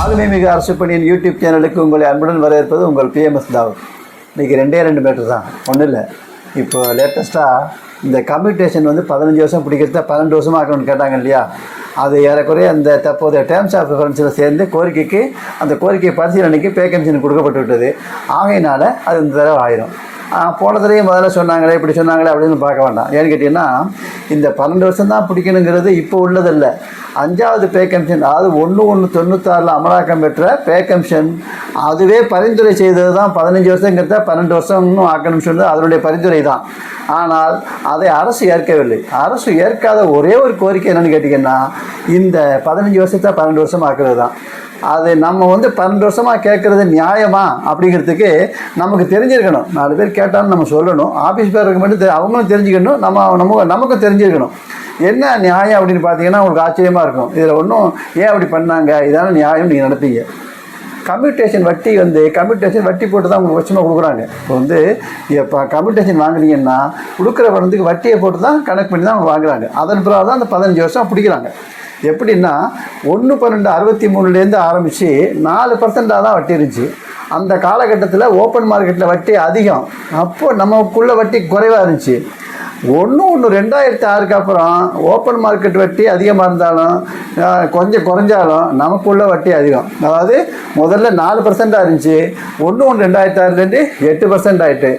ஆளுமைமிகு அரசு பணியின் யூடியூப் சேனலுக்கு உங்களை அன்புடன் வரவேற்பது உங்கள் பிஎம்எஸ் தாவூத். இன்றைக்கி ரெண்டே ரெண்டு மீட்டர் தான். ஒன்றும் இல்லை. இப்போ லேட்டஸ்ட்டாக இந்த கம்யூட்டேஷன் வந்து பதினஞ்சு வருஷம் பிடிக்கிறத பன்னெண்டு வருஷமாக ஆக்கணும்னு கேட்டாங்க இல்லையா? அது ஏறக்குறைய அந்த தற்போதைய டேர்ம்ஸ் ஆஃப் ரெஃபரன்ஸில் சேர்ந்து கோரிக்கைக்கு அந்த கோரிக்கை பரிசீலனைக்கு பே கமிஷன் கொடுக்கப்பட்டு விட்டது. ஆகையினால அது இந்த தடவை ஆயிரும். போன தடவையும் முதல்ல சொன்னாங்களே இப்படி சொன்னாங்களே அப்படின்னு பார்க்க வேண்டாம். ஏன்னு கேட்டிங்கன்னா இந்த பன்னெண்டு வருஷம் தான் பிடிக்கணுங்கிறது இப்போ உள்ளதில்லை. அஞ்சாவது பே கமிஷன் அதாவது ஒன்று ஒன்று தொண்ணூத்தாறில் அமலாக்கம் பெற்ற பே கமிஷன் அதுவே பரிந்துரை செய்தது தான் பதினஞ்சு வருஷங்கிறத பன்னெண்டு வருஷம்னு இன்னும் ஆக்கணும்னு சொன்னது அதனுடைய பரிந்துரை தான் ஆனால் அதை அரசு ஏற்கவில்லை. அரசு ஏற்காத ஒரே ஒரு கோரிக்கை என்னென்னு கேட்டிங்கன்னா இந்த பதினஞ்சு வருஷத்தை பன்னெண்டு வருஷம் ஆக்கிறது தான் அது நம்ம வந்து பன்னெண்டு வருஷமாக கேட்குறது நியாயமா அப்படிங்கிறதுக்கு நமக்கு தெரிஞ்சிருக்கணும். நாலு பேர் கேட்டாலும் நம்ம சொல்லணும். ஆஃபீஸ் பேருக்கு மட்டும் அவங்களும் தெரிஞ்சுக்கணும். நம்ம நம்ம நமக்கும் தெரிஞ்சிருக்கணும். என்ன நியாயம் அப்படின்னு பார்த்தீங்கன்னா உங்களுக்கு ஆச்சரியமாக இருக்கும். இதில் ஒன்றும் ஏன் அப்படி பண்ணாங்க? இதான நியாயம் நீங்கள் நடத்தீங்க. கம்யூட்டேஷன் வட்டி வந்து கம்யூட்டேஷன் வட்டி போட்டு தான் உங்களுக்கு வச்சுமா கொடுக்குறாங்க. இப்போ வந்து இப்போ கம்யூட்டேஷன் வாங்குறீங்கன்னா கொடுக்குற பணத்துக்கு வட்டியை போட்டு தான் கணக்கு பண்ணி தான் அவங்க வாங்குறாங்க. அதன் பிறகு தான் அந்த பதினஞ்சு வருஷம் பிடிக்கிறாங்க. எப்படின்னா ஒன்று பன்னெண்டு அறுபத்தி மூணுலேருந்து ஆரம்பித்து நாலு பர்சண்டாக தான் வட்டி இருந்துச்சு. அந்த காலகட்டத்தில் ஓப்பன் மார்க்கெட்டில் வட்டி அதிகம். அப்போது நமக்குள்ளே வட்டி குறைவாக இருந்துச்சு. ஒன்று ஒன்று ரெண்டாயிரத்தி ஆறுக்கு அப்புறம் ஓப்பன் மார்க்கெட் வட்டி அதிகமாக இருந்தாலும் கொஞ்சம் குறைஞ்சாலும் நமக்குள்ள வட்டி அதிகம். அதாவது முதல்ல நாலு பர்சண்ட்டாக இருந்துச்சு ஒன்று ஒன்று ரெண்டாயிரத்தி ஆறுலேருந்து எட்டு பர்சன்ட் ஆகிட்டு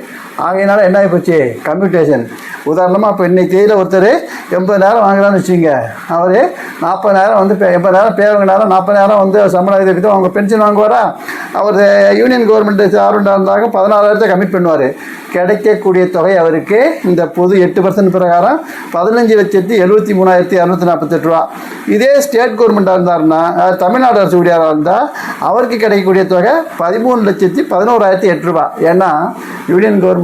ஆகையினால என்ன ஆகிப்போச்சு போச்சு கம்யூட்டேஷன் உதாரணமாக இப்போ இன்றைக்கி தேதியில் ஒருத்தர் எண்பதாயிரம் வாங்குறான்னு வச்சுங்க அவர் நாற்பதாயிரம் வந்து எண்பதாயிரம் எண்பதாயிரம் பேருங்கனாலும் நாற்பதாயிரம் வந்து சம்பளம் இருக்குது. அவங்க பென்ஷன் வாங்குவாரா? அவர் யூனியன் கவர்மெண்ட் ஆர்வண்டாக இருந்தாங்க பதினாலாயிரத்தை கமிட் பண்ணுவார். கிடைக்கக்கூடிய தொகை அவருக்கு இந்த பொது எட்டு பர்சன்ட் பிரகாரம் பதினஞ்சு லட்சத்தி எழுபத்தி மூணாயிரத்தி இரநூத்தி நாற்பத்தெட்டு ரூபா. இதே ஸ்டேட் கவர்மெண்ட்டாக இருந்தாருன்னா தமிழ்நாடு அரசு ஊழியராக இருந்தால் அவருக்கு கிடைக்கக்கூடிய தொகை பதிமூணு லட்சத்தி பதினோராயிரத்தி எட்டு ரூபா. ஏன்னா யூனியன் கவர்மெண்ட்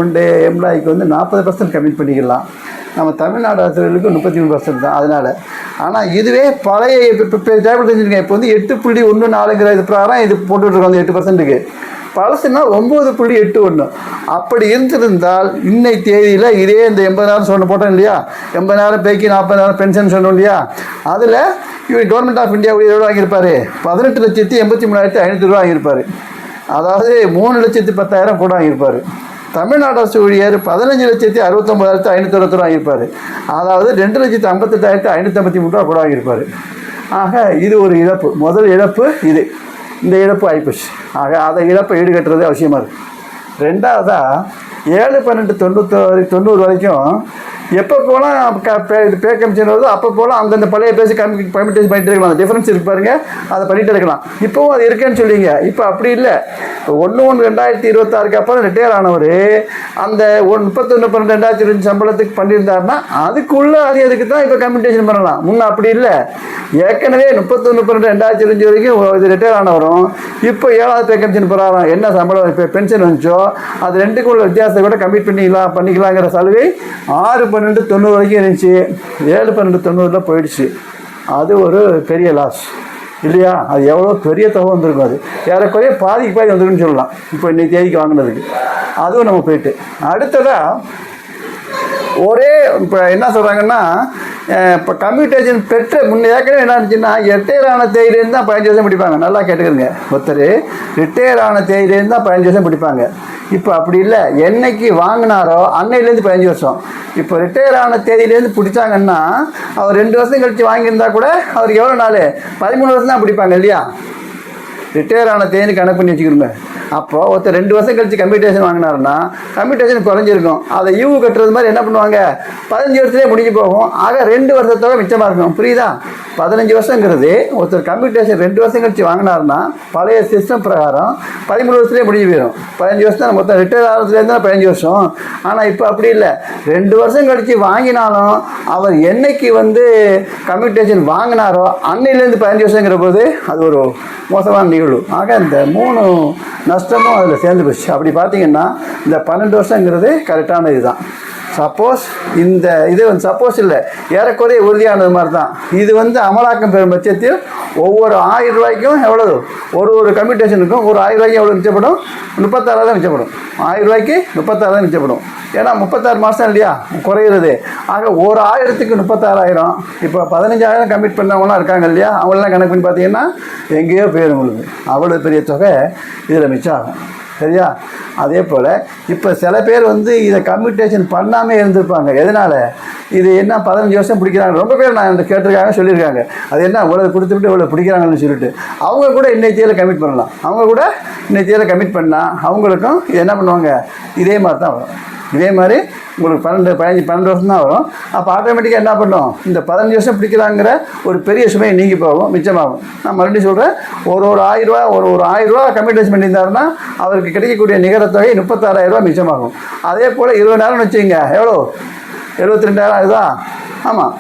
எம்ப்ளாய்க்கு வந்து நாற்பது பர்சன்ட் கம்மி பண்ணிக்கலாம். நம்ம தமிழ்நாடு அரசுகளுக்கு முப்பத்தி மூணு பர்சன்ட் தான். அதனால் ஆனால் இதுவே பழைய இப்போ டேபிள் தெரிஞ்சுருக்கேன். இப்போ வந்து எட்டு புள்ளி ஒன்று நாலுங்கிற இது பிரகாரம் இது போட்டுட்ருக்கோம் அந்த எட்டு பர்சன்ட்டுக்கு பழசுனா ஒம்பது புள்ளி எட்டு ஒன்று அப்படி இருந்திருந்தால் இன்னை தேதியில் இதே இந்த எண்பதாயிரம் சொன்ன போட்டோம் இல்லையா? எண்பதாயிரம் பேக்கி நாற்பதாயிரம் பென்ஷன் சொன்னோம் இல்லையா? அதில் இவர் கவர்மெண்ட் ஆஃப் இந்தியா எவ்வளோ வாங்கியிருப்பாரு? பதினெட்டு லட்சத்தி எண்பத்தி மூணாயிரத்தி ஐநூற்றி ரூபா வாங்கியிருப்பார். அதாவது மூணு லட்சத்தி பத்தாயிரம் கூட வாங்கியிருப்பார். தமிழ்நாடு அரசு ஊழியர் பதினஞ்சு லட்சத்தி அறுபத்தொம்பதாயிரத்து ஐநூற்றி அறுபத்தி ரூபா அதாவது ரெண்டு லட்சத்தி ஐம்பத்தெட்டாயிரத்து ஐநூற்றி ஐம்பத்தி மூணு ரூபா கூட வாங்கியிருப்பாரு. ஆக இது ஒரு இழப்பு. முதல் இழப்பு இது. இந்த இழப்பு ஆகிப்போச்சு ஆக அதை இழப்பை ஈடுகட்டுறது அவசியமாக இருக்குது ரெண்டாவதாக ஏழு பன்னெண்டு தொண்ணூத்தொரு தொண்ணூறு வரைக்கும் எப்போ போனால் க பே இது பே கமிஷன் வருதோ அப்போ போனால் அந்தந்த பழைய பேசி கம்மி கமிட்டேஷன் பண்ணிட்டு இருக்கலாம். அந்த டிஃப்ரென்ஸ் இருக்கு பாருங்க. அதை பண்ணிட்டு இருக்கலாம். இப்போவும் அது இருக்குன்னு சொல்லிங்க இப்போ அப்படி இல்லை. இப்போ ஒன்று ஒன்று ரெண்டாயிரத்தி இருபத்தாறுக்கு அப்புறம் ரிட்டையர் ஆனவர் அந்த ஒன் முப்பத்தொன்று பன்னெண்டு ரெண்டாயிரத்தி இருபது சம்பளத்துக்கு பண்ணியிருந்தாருன்னா அதுக்குள்ள அதுக்கு தான் இப்போ கம்யூட்டேஷன் பண்ணலாம்? முன்னே அப்படி இல்லை. ஏற்கனவே முப்பத்தொன்று பன்னெண்டு ரெண்டாயிரத்தி இருபது வரைக்கும் இது ரிட்டையர் ஆனவரும் இப்போ ஏழாவது பே கமிஷன் பிரகாரம் என்ன சம்பளம்? இப்போ பென்ஷன் வந்துச்சோ? அது ரெண்டுக்கும் உள்ள வித்தியாசத்தை கூட கம்மிட் பண்ணிக்கலாம் பண்ணிக்கலாங்கிற சலுகை ஆறு பன்னெண்டு தொண்ணூறு வரைக்கும் இருந்துச்சு. ஏழு பன்னெண்டு தொண்ணூறில் போயிடுச்சு. அது ஒரு பெரிய லாஸ் இல்லையா? அது எவ்வளோ பெரிய தொகை வந்திருக்கும் அது. ஏறக்குறைய பாதிக்கு பாதி வந்திருக்குன்னு சொல்லலாம். இப்போ இன்னைக்கு தேதிக்கு வாங்கினதுக்கு. அதுவும் நம்ம போயிட்டு. அடுத்ததாக ஒரே இப்போ என்ன சொல்கிறாங்கன்னா இப்போ கம்யூட்டேஷன் பெற்ற முன்ன ஏற்கனவே என்ன இருந்துச்சுன்னா ரிட்டையர் ஆன தேதியிலேருந்து தான் பதினஞ்சு வருஷம் பிடிப்பாங்க நல்லா கேட்டுக்கிறங்க ஒருத்தர் ரிட்டையர் ஆன தேதியிலேருந்து தான் பதினஞ்சு வருஷம் பிடிப்பாங்க இப்போ அப்படி இல்லை. என்னைக்கு வாங்கினாரோ அன்னையிலேருந்து பதினஞ்சு வருஷம். இப்போ ரிட்டையர் ஆன தேதியிலேருந்து பிடிச்சாங்கன்னா அவர் ரெண்டு வருஷம் கழித்து வாங்கியிருந்தா கூட அவருக்கு எவ்வளோ நாள்? பதிமூணு வருஷம் தான் பிடிப்பாங்க இல்லையா? ரிட்டையர் ஆன தேதி கணக்கு பண்ணி வச்சுக்கிறோங்க அப்போ ஒருத்தர் ரெண்டு வருஷம் கழிச்சு கம்ப்யூட்டேஷன் வாங்கினாருன்னா கம்ப்யூட்டேஷன் குறைஞ்சிருக்கும். அதை யூ கட்டுறது மாதிரி என்ன பண்ணுவாங்க? பதினஞ்சு வருஷத்துலேயே முடிஞ்சு போகும். ஆக ரெண்டு வருஷத்தோட மிச்சமாக இருக்கும். புரியுதா? பதினஞ்சு வருஷங்கிறது. ஒருத்தர் கம்ப்யூட்டேஷன் ரெண்டு வருஷம் கழிச்சு வாங்கினாருன்னா பழைய சிஸ்டம் பிரகாரம் பதிமூணு வருஷத்துலேயே முடிஞ்சு போயிடும் பதினஞ்சு வருஷம் தான் மொத்தம் ரிட்டையர் ஆகிறதுலேருந்து தான் பதினஞ்சு வருஷம். ஆனால் இப்போ அப்படி இல்லை. ரெண்டு வருஷம் கழிச்சு வாங்கினாலும் அவர் என்னைக்கு வந்து கம்ப்யூட்டேஷன் வாங்கினாரோ அன்னையிலேருந்து பதினஞ்சு வருஷங்கிற போது அது ஒரு மோசமான நிகழ்வு. ஆக இந்த மூணு நஷ்டமும் அதில் சேர்ந்து போச்சு. அப்படி பார்த்தீங்கன்னா இந்த பன்னெண்டு வருஷங்கிறது கரெக்டான இதுதான். சப்போஸ் இந்த இது வந்து சப்போஸ் இல்லை ஏறக்குறைய உறுதியானது மாதிரி தான் இது வந்து அமலாக்கம் பெறும் பட்சத்தில் ஒவ்வொரு ஆயிரம் ரூபாய்க்கும் எவ்வளவு? ஒரு ஒரு கம்யூட்டேஷனுக்கும் ஒரு ஆயிரம் ரூபாய்க்கு எவ்வளோ மிச்சப்படும்? முப்பத்தாறாயிரம் மிச்சப்படும். ஆயிரம் ரூபாய்க்கு முப்பத்தாறாயிரம் மிச்சப்படும். ஏன்னா முப்பத்தாறு மாதம் இல்லையா? குறையிறது. ஆக ஒரு ஆயிரத்துக்கு முப்பத்தாறாயிரம். இப்போ பதினஞ்சாயிரம் கமிட் பண்ணவங்களாம் இருக்காங்க இல்லையா? அவங்களாம் கணக்கு பண்ணி பார்த்தீங்கன்னா எங்கேயோ போயிடும் உங்களுக்கு. அவ்வளோ பெரிய தொகை இதில் மிச்சம் ஆகும். சரியா? அதே போல் இப்போ சில பேர் வந்து இதை கம்யூட்டேஷன் பண்ணாமல் இருந்திருப்பாங்க. எதனால்? இது என்ன பதினஞ்சு வருஷம் பிடிக்கிறாங்க. ரொம்ப பேர் நான் இந்த கேட்டிருக்காங்க சொல்லியிருக்காங்க. அது என்ன இவ்வளோ கொடுத்துட்டு இவ்வளோ பிடிக்கிறாங்கன்னு சொல்லிட்டு. அவங்க கூட இன்னைக்கு தேதியில் கமிட் பண்ணலாம். அவங்க கூட இன்னைக்கு தேதியில் கமிட் பண்ணால் அவங்களுக்கும் இது என்ன பண்ணுவாங்க? இதே மாதிரி தான் வரும். இதே மாதிரி உங்களுக்கு பன்னெண்டு பதினஞ்சு பன்னெண்டு வருஷம் தான் வரும். அப்போ ஆட்டோமேட்டிக்காக என்ன பண்ணும்? இந்த பதினஞ்சு வருஷம் பிடிக்கிறாங்கிற ஒரு பெரிய சுமையை நீங்கி போகும் மிச்சமாகும். நான் மறுபடியும் சொல்கிறேன் ஒரு ஒரு ஆயிரரூவா ஒரு ஒரு ஆயிரரூவா கம்யூனிடேஷன் பண்ணியிருந்தாருன்னா அவருக்கு கிடைக்கக்கூடிய நிகரத்தொகை முப்பத்தாறாயிரம் ரூபா மிச்சமாகும். அதே போல் இருபதாயிரம்னு வச்சுங்க எவ்வளோ எழுபத்தி ரெண்டாயிரம் ஆகுதா? ஆமாம்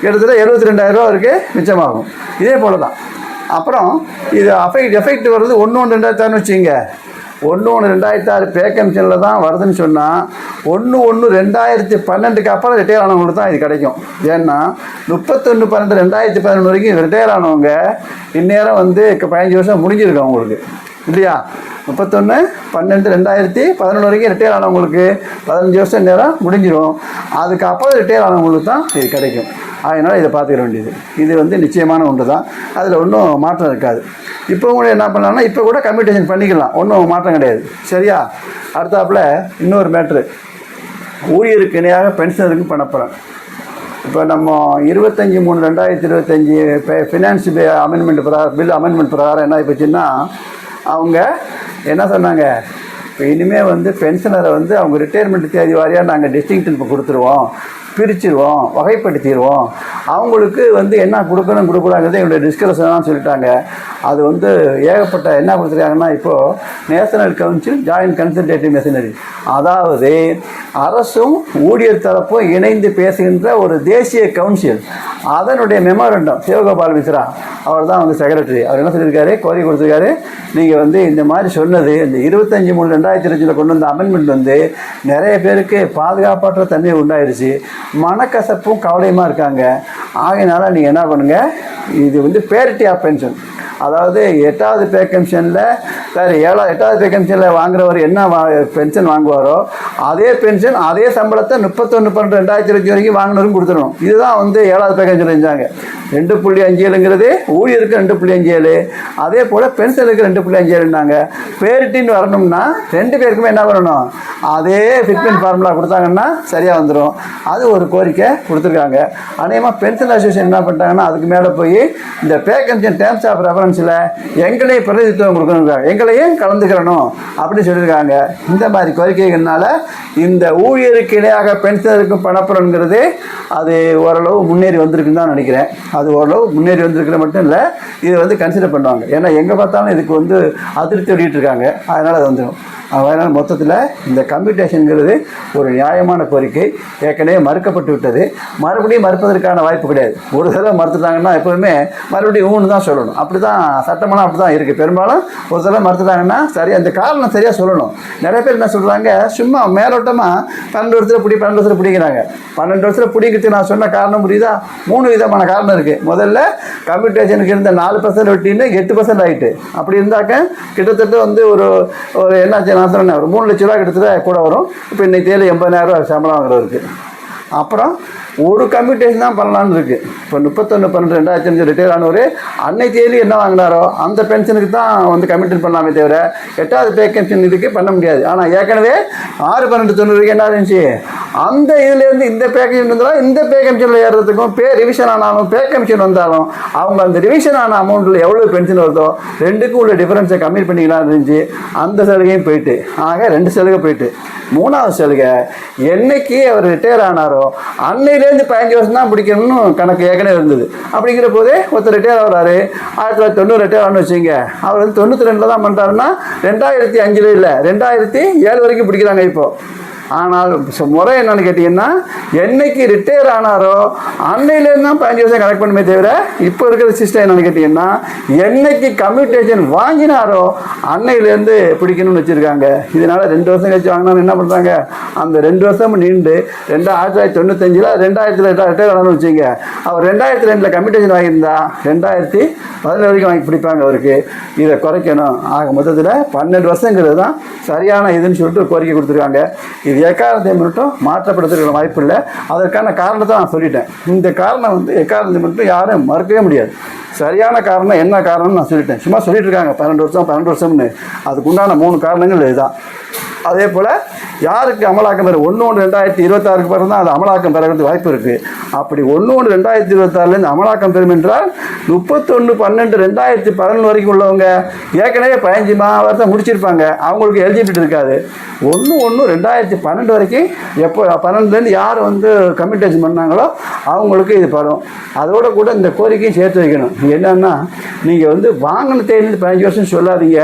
கிட்டத்தட்ட எழுபத்தி ரெண்டாயிரரூவா அவருக்கு மிச்சமாகும். இதே போல் தான் அப்புறம் இது அஃபெக்ட் எஃபெக்ட் வர்றது ஒன்று ஒன்று ரெண்டாயிரத்தான்னு வச்சுங்க ஒன்று ஒன்று ரெண்டாயிரத்தி ஆறு பே கமிஷனில் தான் வருதுன்னு சொன்னால் ஒன்று ஒன்று ரெண்டாயிரத்தி பன்னெண்டுக்கு அப்புறம் ரிட்டையர் ஆனவங்களுக்கு தான் இது கிடைக்கும். ஏன்னா முப்பத்தொன்று பன்னெண்டு ரெண்டாயிரத்தி பதினொன்று வரைக்கும் ரிட்டையர் ஆனவங்க இந்நேரம் வந்து இப்போ பதினஞ்சு வருஷம் முடிஞ்சிருக்கு அவங்களுக்கு. இல்லையா? முப்பத்தொன்று பன்னெண்டு ரெண்டாயிரத்தி பதினொன்று வரைக்கும் ரிட்டையர் ஆனவங்களுக்கு பதினஞ்சு வருஷம் நேரம் முடிஞ்சிடும் அதுக்கப்புறம் ரிட்டையர் ஆனவங்களுக்கு தான் இது கிடைக்கும். அதனால் இதை பார்த்துக்க வேண்டியது. இது வந்து நிச்சயமான ஒன்று தான் அதில் ஒன்றும் மாற்றம் இருக்காது. இப்போ கூட என்ன பண்ணலாம்னா இப்போ கூட கம்யூனிகேஷன் பண்ணிக்கலாம். ஒன்றும் மாற்றம் கிடையாது. சரியா? அடுத்தாப்புல இன்னொரு மேட்ரு ஊழியருக்கு இணையாக பென்ஷனருக்கு பண்ணப்போகிறேன் இப்போ நம்ம இருபத்தஞ்சி மூணு ரெண்டாயிரத்தி இருபத்தஞ்சி ஃபினான்ஸ் அமெண்ட்மெண்ட் பிரகாரம் பில் அமெண்ட்மெண்ட் பிரகாரம் என்ன ஆகிப்போச்சுன்னா அவங்க என்ன சொன்னாங்க? இப்போ இனிமேல் வந்து பென்ஷனரை வந்து அவங்க ரிட்டையர்மெண்ட் தேதி வாரியாக நாங்கள் டிஸ்டிங்ஷன் இப்போ கொடுத்துருவோம். பிரிச்சிருவோம் வகைப்படுத்திடுவோம் அவங்களுக்கு வந்து என்ன கொடுக்கணும் கொடுக்கூடாங்கிறது என்னுடைய டிஸ்கஷனாக சொல்லிட்டாங்க. அது வந்து ஏகப்பட்ட என்ன கொடுத்துருக்காங்கன்னா இப்போது national council joint consultative machinery அதாவது அரசும் ஊழியர் தரப்பும் இணைந்து பேசுகின்ற ஒரு தேசிய கவுன்சில் அதனுடைய மெமோரண்டம் சிவகோபால் மிஸ்ரா அவர் தான் வந்து செக்ரட்டரி அவர் என்ன சொல்லியிருக்காரு? கோரி கொடுத்துருக்காரு. நீங்கள் வந்து இந்த மாதிரி சொன்னது இந்த இருபத்தஞ்சி மூணு ரெண்டாயிரத்தி இருபத்தில் கொண்டு வந்த அமெண்ட்மெண்ட் வந்து நிறைய பேருக்கு பாதுகாப்பற்ற தன்மை உண்டாயிருச்சு. மனக்கசப்பும் கவலையுமா இருக்காங்க? ஆகையினால நீங்கள் என்ன பண்ணுங்கள் இது வந்து பேரிட்டி ஆஃப் பென்ஷன் அதாவது எட்டாவது பே கமிஷனில் சாரி ஏழா எட்டாவது பே கமிஷனில் வாங்குறவர் என்ன வா பென்ஷன் வாங்குவாரோ அதே பென்ஷன் அதே சம்பளத்தை முப்பத்தொன்று பன்னெண்டு ரெண்டாயிரத்தி இருபத்தி வரைக்கும் வாங்கினவரும் கொடுத்துடணும். இதுதான் வந்து ஏழாவது பேக்கேஜ் செஞ்சாங்க. ரெண்டு புள்ளி அஞ்சு ஏழுங்கிறது ஊழியருக்கு ரெண்டு புள்ளி அஞ்சு ஏழு. அதே போல் பென்ஷனுக்கு ரெண்டு புள்ளி அஞ்சு ஏழுனாங்க பேரிட்டின்னு வரணும்னா ரெண்டு பேருக்குமே என்ன வரணும் அதே ஃபிட்மெண்ட் ஃபார்முலா கொடுத்தாங்கன்னா சரியாக வந்துடும் அது ஒரு கோரிக்கை கொடுத்துருக்காங்க. அநேகமாக பென்ஷன் அசோசியேஷன் என்ன பண்ணிட்டாங்கன்னா அதுக்கு மேலே போய் இந்த பே கமிஷன் டேர்ம்ஸ் ஆஃப் ரெஃபரன்ஸில் எங்களையும் பிரதிநிதித்துவம் கொடுக்கணுங்கிறாங்க எங்களையும் கலந்துக்கிறணும் அப்படின்னு சொல்லியிருக்காங்க. இந்த மாதிரி கோரிக்கைகள்னால இந்த ஊழியருக்கு இணையாக பென்ஷனருக்கும் பணப்புறங்கிறது அது ஓரளவு முன்னேறி வந்திருக்குன்னு தான் நினைக்கிறேன். அது ஓரளவு முன்னேறி வந்திருக்கிற மட்டும் இல்லை இதை வந்து கன்சிடர் பண்ணுவாங்க. ஏன்னா எங்கே பார்த்தாலும் இதுக்கு வந்து அதிருப்தி வெளியிட்டு இருக்காங்க அதனால் அது வந்துடும் அதனால் மொத்தத்தில் இந்த கம்யூட்டேஷனுங்கிறது ஒரு நியாயமான கோரிக்கை. ஏற்கனவே மறுக்கப்பட்டு விட்டது. மறுபடியும் மறுப்பதற்கான வாய்ப்பு கிடையாது. ஒரு தடவை மறுத்துட்டாங்கன்னா எப்போதுமே மறுபடியும் ஊன்னு தான் சொல்லணும். அப்படி தான் சட்டமெல்லாம் அப்படி தான் இருக்குது பெரும்பாலும் ஒரு தடவை மறுத்துட்டாங்கன்னா சரி அந்த காரணம் சரியாக சொல்லணும். நிறைய பேர் என்ன சொல்கிறாங்க சும்மா மேலோட்டமாக பன்னெண்டு வருஷத்தில் பிடி பன்னெண்டு வருஷத்தில் பிடிக்கிறாங்க பன்னெண்டு வருஷத்தில் பிடிக்கிறதுக்கு நான் சொன்ன காரணம் புரியுதா? மூணு விதமான காரணம் இருக்குது முதல்ல கம்யூட்டேஷனுக்கு இருந்த நாலு பர்சன்ட் வெட்டின்னு எட்டு பர்சன்ட் ஆகிட்டு அப்படி இருந்தாக்க கிட்டத்தட்ட வந்து ஒரு ஒரு என்னாச்சு நான் என்ன ஒரு மூணு லட்ச ரூபா கிட்டத்தட்ட கூட வரும். இப்போ இன்னைக்கு தேதி எண்பதாயிரம் ரூபா சம்பளம் வாங்குறவருக்கு அப்புறம் ஒரு கம்யூட்டேஷன் தான் பண்ணலான்னு இருக்குது இப்போ முப்பத்தொன்று பன்னெண்டு ரெண்டாயிரத்தி அஞ்சு ரிட்டையர் ஆனவர் அன்னை தேதி என்ன வாங்கினாரோ அந்த பென்ஷனுக்கு தான் வந்து கமிட்மெண்ட் பண்ணலாமே தவிர எட்டாவது பே பென்ஷன் இதுக்கு பண்ண முடியாது. ஆனால் ஏற்கனவே ஆறு பன்னெண்டு தொண்ணூறுக்கு என்ன இருந்துச்சு? அந்த இதுலேருந்து இந்த பே கமிஷன் இந்த பே கமிஷனில் ஏறுறதுக்கும் பே ரிவிஷன் ஆனாலும் பே கமிஷன் வந்தாலும் அவங்க அந்த ரிவிஷன் ஆன அமௌண்ட்டில் எவ்வளோ பென்ஷன் வருதோ ரெண்டுக்கும் உள்ள டிஃப்ரென்ஸை கம்மி பண்ணிக்கலாம் இருந்துச்சு அந்த சலுகையும் போயிட்டு. ஆக ரெண்டு சலுகை போயிட்டு. மூணாவது சலுகை என்னைக்கு அவர் ரிட்டையர் ஆனாரோ அன்னையிலேருந்து பதினஞ்சு வருஷம் தான் பிடிக்கணும்னு கணக்கு ஏற்கனவே இருந்தது. அப்படிங்கிற போதே ஒருத்தர் ரிட்டையர் ஆகிறாரு ஆயிரத்தி தொள்ளாயிரத்தி தொண்ணூறு ரிட்டையர் ஆனு வச்சுங்க அவர் வந்து தொண்ணூற்றி ரெண்டில் தான் பண்ணுறாருன்னா ரெண்டாயிரத்தி அஞ்சில் இல்லை ரெண்டாயிரத்தி ஏழு வரைக்கும் பிடிக்கிறாங்க இப்போது ஆனால் முறை என்னன்னு கேட்டிங்கன்னா என்னைக்கு ரிட்டையர் ஆனாரோ அன்னையிலேருந்து தான் பதினஞ்சு வருஷம் கனெக்ட் பண்ணுமே தவிர இப்போ இருக்கிற சிஸ்டம் என்னன்னு கேட்டிங்கன்னா என்னைக்கு கம்யூட்டேஷன் வாங்கினாரோ அன்னையிலேருந்து பிடிக்கணும்னு வச்சுருக்காங்க. இதனால் ரெண்டு வருஷம் கழிச்சு வாங்கினாலும் என்ன பண்ணுறாங்க அந்த ரெண்டு வருஷம் நீண்டு ரெண்டு ஆயிரத்தி தொள்ளாயிரத்தி தொண்ணூத்தஞ்சில் ரெண்டாயிரத்தில் ரிட்டையர் ஆனான்னு வச்சுங்க அவர் ரெண்டாயிரத்தி ரெண்டில் கம்யூட்டேஷன் வாங்கியிருந்தா ரெண்டாயிரத்தி பதினேழு வரைக்கும் வாங்கி பிடிப்பாங்க அவருக்கு. இதை குறைக்கணும். ஆக மொத்தத்தில் பன்னெண்டு வருஷங்கிறது தான் சரியான இதுன்னு சொல்லிட்டு கோரிக்கை கொடுத்துருக்காங்க. இது எக்காரணத்தை மட்டும் மாற்றப்படுறதுக்கு வாய்ப்பு இல்லை. அதற்கான காரணத்தை நான் சொல்லிட்டேன். இந்த காரணம் வந்து எக்காரணத்தை மட்டும் யாரும் மறுக்கவே முடியாது. சரியான காரணம் என்ன காரணம்னு நான் சொல்லிட்டேன். சும்மா சொல்லிட்டு இருக்காங்க. பன்னெண்டு வருஷம் பன்னெண்டு வருஷம்னு. அதுக்குண்டான மூணு காரணங்கள் இதுதான். அதே போல் யாருக்கு அமலாக்கம் பெற ஒன்று ஒன்று ரெண்டாயிரத்தி இருபத்தாறுக்கு பிறகு தான் அது அமலாக்கம் பெறதுக்கு வாய்ப்பு இருக்குது அப்படி ஒன்று ஒன்று ரெண்டாயிரத்தி இருபத்தாறுலேருந்து அமலாக்கம் பெறும் என்றால் முப்பத்தொன்று பன்னெண்டு ரெண்டாயிரத்தி பதினொன்று வரைக்கும் உள்ளவங்க ஏற்கனவே பதினஞ்சு மாவட்டம் முடிச்சிருப்பாங்க. அவங்களுக்கு எலிஜிபிலிட்டி இருக்காது. ஒன்று ஒன்று ரெண்டாயிரத்தி பன்னெண்டு வரைக்கும் எப்போ பன்னெண்டுலேருந்து யார் வந்து கம்யூனிகேஷன் பண்ணாங்களோ அவங்களுக்கு இது பரும் அதோட கூட இந்த கோரிக்கையும் சேர்த்து வைக்கணும். என்னன்னா நீங்கள் வந்து வாங்கின தேதியிலேருந்து பதினஞ்சு வருஷம் சொல்லாதீங்க.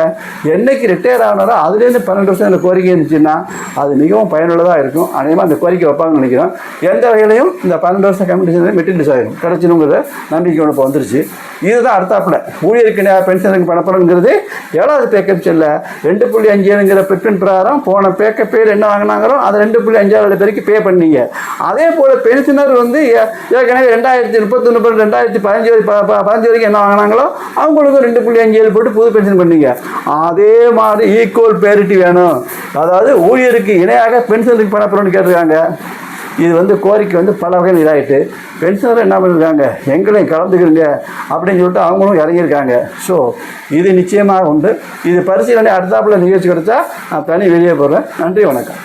என்னைக்கு ரிட்டையர் ஆனாரோ அதுலேருந்து பன்னெண்டு வருஷம் இந்த கோரிக்கை இருந்துச்சுன்னா அது மிகவும் பயனுள்ளதாக இருக்கும். அதேமாதிரி அந்த கோரிக்கை வைப்பாங்கன்னு நினைக்கிறோம் எந்த வகையிலையும் இந்த பன்னெண்டு வருஷம் கம்யூனிகேஷன் மெட்டீரியல்ஸ் ஆகிடும் கிடச்சினுங்கிற நம்பிக்கை இப்போ வந்துருச்சு. இதுதான் அடுத்தாப்பில். ஊழியருக்கு நே- பென்ஷனுக்கு பணப்படங்கிறது ஏழாவது பேக்கப் செல்ல ரெண்டு புள்ளி அஞ்சுங்கிற பெட்மெண்ட் பிரகாரம் போன பேக்கப் பேர் என்ன வாங்கினாங்களோ அதை ரெண்டு புள்ளி அஞ்சாறு பேருக்கு பே பண்ணீங்க. அதே போல் பென்ஷனர் வந்து ஏ- ஏற்கனவே ரெண்டாயிரத்தி முப்பத்தொன்று பன்னெண்டு ரெண்டாயிரத்தி பதினஞ்சு வரைக்கும் ப- ப- பதினஞ்சு வரைக்கும் என்ன வாங்கினாங்களோ அவங்களுக்கும் ரெண்டு புள்ளி அஞ்சு ஏழு போட்டு புது பென்ஷன் பண்ணீங்க. அதே மாதிரி ஈக்குவல் பேரிட்டி வேணும். அதாவது ஊழியருக்கு இணையாக பென்ஷனுக்கு பண்ணப்படுறோன்னு கேட்டிருக்காங்க. இது வந்து கோரிக்கை வந்து பல வகையில் இதாகிட்டு பென்ஷனர் என்ன பண்ணியிருக்காங்க எங்களையும் கலந்துக்கிறீங்க அப்படின்னு சொல்லிட்டு அவங்களும் இறங்கியிருக்காங்க. ஸோ இது நிச்சயமாக உண்டு. இது பரிசீலனை அடுத்தாப்புல நிகழ்ச்சி கிடைச்சா நான் தனி வெளியே போகிறேன் நன்றி வணக்கம்.